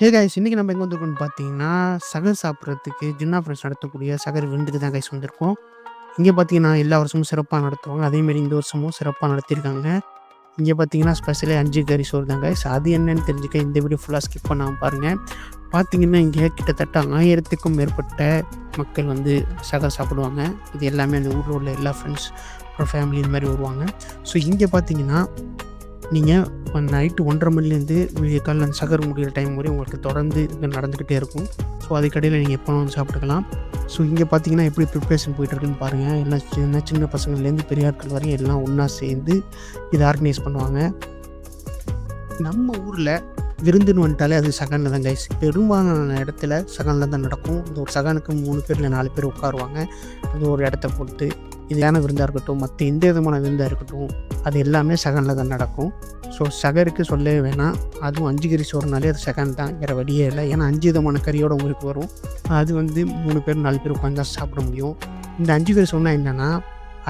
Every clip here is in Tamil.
ஹே கைஸ் இன்றைக்கி நம்ம எங்கே வந்திருக்கோம்னு பார்த்தீங்கன்னா சகர் சாப்பிட்றதுக்கு ஜின்னா ஃப்ரெண்ட்ஸ் நடத்தக்கூடிய சகர் விருந்துக்கு தான் கைஸ் வந்திருக்கோம். இங்கே பார்த்தீங்கன்னா எல்லா வருஷமும் சிறப்பாக நடத்துவாங்க. அதேமாரி இந்த வருஷமும் சிறப்பாக நடத்தியிருக்காங்க இங்கே பார்த்தீங்கன்னா ஸ்பெஷலே அஞ்சு கறி சோறு தான் கைஸ் அது என்னன்னு தெரிஞ்சுக்க இந்த வீடியோ ஃபுல்லாக ஸ்கிப் பண்ணாமல் பாருங்கள் பார்த்தீங்கன்னா இங்கே கிட்டத்தட்ட ஆயிரத்துக்கும் மேற்பட்ட மக்கள் வந்து சகர் சாப்பிடுவாங்க. இது எல்லாமே அந்த ஊரில் உள்ள எல்லா ஃப்ரெண்ட்ஸ் அப்புறம் ஃபேமிலி இந்த மாதிரி வருவாங்க. ஸோ இங்கே பார்த்தீங்கன்னா நீங்கள் நைட்டு ஒன்றரை மணிலேருந்து விடிய காலில் அந்த சகர் முடிகிற டைம் வரையும் உங்களுக்கு தொடர்ந்து இது நடந்துக்கிட்டே இருக்கும். ஸோ அதுக்கடையில் நீங்கள் எப்போ வந்து சாப்பிட்டுக்கலாம். ஸோ இங்கே பார்த்தீங்கன்னா எப்படி ப்ரிப்ரேஷன் போயிட்டுருக்குன்னு பாருங்கள் எல்லாம் சின்ன சின்ன பசங்கள்லேருந்து பெரிய ஆட்கள் வரையும் எல்லாம் ஒன்றா சேர்ந்து இதை ஆர்கனைஸ் பண்ணுவாங்க. நம்ம ஊரில் விருந்துன்னு வந்துட்டாலே அது சகனில் தான் கைஸ் பெரும்பாலான இடத்துல சகனில் தான் நடக்கும். இந்த ஒரு சகனுக்கு மூணு பேர் இல்லை நாலு பேர் உட்காருவாங்க. அது ஒரு இடத்த போட்டு இது விருந்தாக இருக்கட்டும் மற்ற எந்த விதமான விருந்தாக இருக்கட்டும் அது எல்லாமே செகண்டில் தான் நடக்கும். ஸோ சகருக்கு சொல்லவே வேணாம். அதுவும் அஞ்சு கறி சோறுனாலே அது செகண்ட் தான் வேறு வழியே இல்லை. ஏன்னா அஞ்சு விதமான கறியோட உங்களுக்கு வரும். அது வந்து மூணு பேர் நாலு பேர் உட்காந்து தான் சாப்பிட முடியும். இந்த அஞ்சு கறி சோறுனா என்னென்னா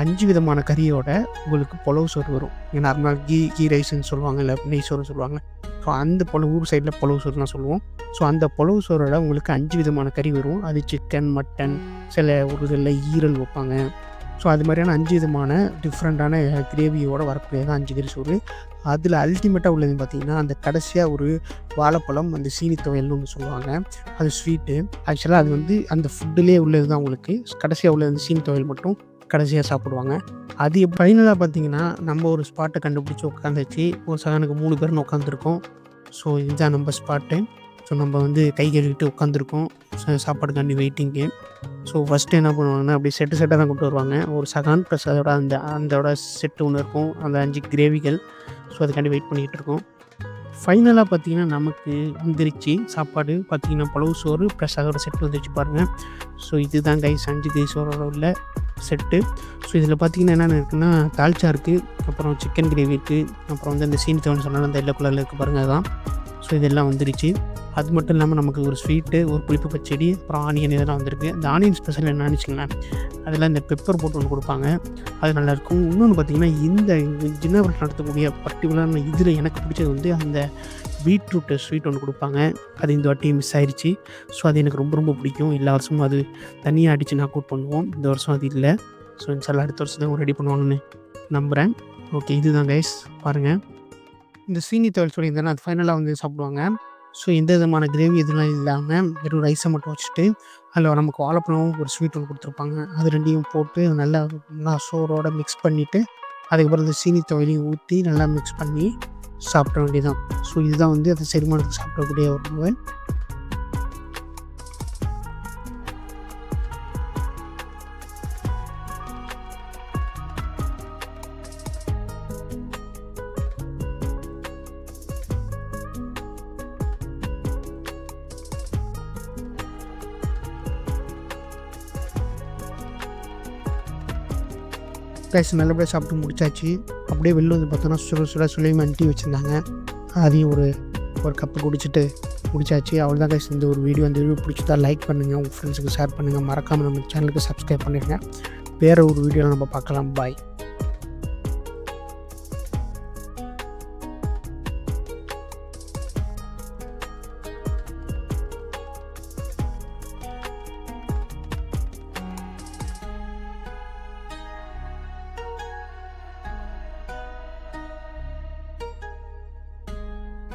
அஞ்சு விதமான கறியோட உங்களுக்கு புலவு சோறு வரும். நார்மலாக கீ கீ ரைஸ்ன்னு சொல்லுவாங்க இல்லை நெய் சோறுன்னு சொல்லுவாங்க ஸோ அந்த பொல ஊர் சைடில் புலவு சோறு தான் சொல்லுவோம். ஸோ அந்த புலவு சோறோட உங்களுக்கு அஞ்சு விதமான கறி வரும். அது சிக்கன் மட்டன் சில ஒரு இதில் ஈரல் வைப்பாங்க. ஸோ அது மாதிரியான அஞ்சு விதமான டிஃப்ரெண்ட்டான கிரேவியோட வரக்கூடியதான் அஞ்சு கறி சோறு. அதில் அல்டிமேட்டாக உள்ளது பார்த்திங்கன்னா அந்த கடைசியாக ஒரு வாழைப்பழம் அந்த சீனி துவையல்னு ஒன்று சொல்லுவாங்க. அது ஸ்வீட்டு ஆக்சுவலாக அது வந்து அந்த ஃபுட்டுலேயே உள்ளது தான் உங்களுக்கு. கடைசியாக உள்ளது அந்த சீனி துவையல் மட்டும் கடைசியாக சாப்பிடுவாங்க. அது ஃபைனலாக பார்த்தீங்கன்னா நம்ம ஒரு ஸ்பாட்டை கண்டுபிடிச்சி உட்காந்துச்சு ஒரு சகனுக்கு மூணு பேர்னு உட்காந்துருக்கோம் ஸோ இதுதான் நம்ம ஸ்பாட்டு ஸோ நம்ம வந்து கை கழுவிட்டு உட்காந்துருக்கோம் சாப்பாடுக்காண்டி வெயிட்டிங்கு ஸோ ஃபஸ்ட்டு என்ன பண்ணுவாங்கன்னா அப்படி செட்டு செட்டாக தான் கொண்டு வருவாங்க. ஒரு சகான் ப்ளஸ் அதோட அந்த அதோட செட்டு ஒன்று இருக்கும். அந்த அஞ்சு கிரேவிகள் ஸோ அதுக்காண்டி வெயிட் பண்ணிகிட்டு இருக்கோம். ஃபைனலாக பார்த்தீங்கன்னா நமக்கு வந்துருச்சு. சாப்பாடு பார்த்தீங்கன்னா பழவு சோறு ப்ளஸ் அதோட செட்டு வந்துருச்சு பாருங்கள் ஸோ இதுதான் கைஸ் அஞ்சு கை சோறோட உள்ள செட்டு ஸோ இதில் பார்த்தீங்கன்னா என்னென்ன இருக்குன்னா தால்ச்சா இருக்குது அப்புறம் சிக்கன் கிரேவி இருக்குது அப்புறம் வந்து அந்த சீனி தவன் சொன்னாலும் அந்த எல்லோ கலரில் இருக்குது பாருங்கள் அதுதான் ஸோ இதெல்லாம் வந்துருச்சு. அது மட்டும் இல்லாமல் நமக்கு ஒரு ஸ்வீட்டு ஒரு புளிப்பு பச்சடி அப்புறம் ஆனியன் இதெல்லாம் வந்திருக்கு. இந்த ஆனியன் ஸ்பெஷல் என்னன்னு வச்சுக்கோங்களேன் அதில் இந்த பெப்பர் போட்டு ஒன்று கொடுப்பாங்க. அது நல்லாயிருக்கும் இன்னொன்று பார்த்தீங்கன்னா இந்த ஜின்னவரில் நடத்தக்கூடிய பர்டிகுலரான இதில் எனக்கு பிடிச்சது வந்து அந்த பீட்ரூட் ஸ்வீட் ஒன்று கொடுப்பாங்க. அது இந்த வாட்டி மிஸ் ஆயிடுச்சு ஸோ அது எனக்கு ரொம்ப ரொம்ப பிடிக்கும். எல்லா வருஷமும் அது தனியாக அடித்து நாக் அவுட் பண்ணுவோம். இந்த வருஷம் அது இல்லை. ஸோ இன்ஷால்லா அடுத்த வருஷம் தான் ரெடி பண்ணுவாங்கன்னு நம்புகிறேன் ஓகே இதுதான் கைஸ் பாருங்கள் இந்த சீனி துவையல் சொல்லியிருந்தேன்னா அது ஃபைனலாக வந்து சாப்பிடுவாங்க. ஸோ எந்த விதமான கிரேவி இதெல்லாம் இல்லாமல் வெறும் ரைஸை மட்டும் வச்சுட்டு அதில் நமக்கு வாழைப்பழம் ஒரு ஸ்வீட் ஒன்று கொடுத்துருப்பாங்க. அது ரெண்டையும் போட்டு நல்லா நல்லா சோறோடு மிக்ஸ் பண்ணிவிட்டு அதுக்கப்புறம் இந்த சீனி துவையிலையும் ஊற்றி நல்லா மிக்ஸ் பண்ணி சாப்பிட வேண்டியதான் ஸோ இதுதான் வந்து அந்த செரிமானத்துக்கு சாப்பிடக்கூடிய ஒரு உணவு. ரைஸ் நல்லபடியாக சாப்பிட்டு முடிச்சாச்சு. அப்படியே வெளில வந்து பார்த்தோன்னா சுட சுட சுலைமான் டீ வச்சுருந்தாங்க. அதையும் ஒரு ஒரு கப்பு குடிச்சிட்டு முடிச்சாச்சு. அவ்வளோ தான் கைஸ் இந்த ஒரு வீடியோ அந்த வீடியோ பிடிச்சதா லைக் பண்ணுங்கள் உங்கள் ஃப்ரெண்ட்ஸுக்கு ஷேர் பண்ணுங்கள் மறக்காமல் நம்ம சேனலுக்கு சப்ஸ்கிரைப் பண்ணிடுங்க. வேறு ஒரு வீடியோவில் நம்ம பார்க்கலாம். பாய்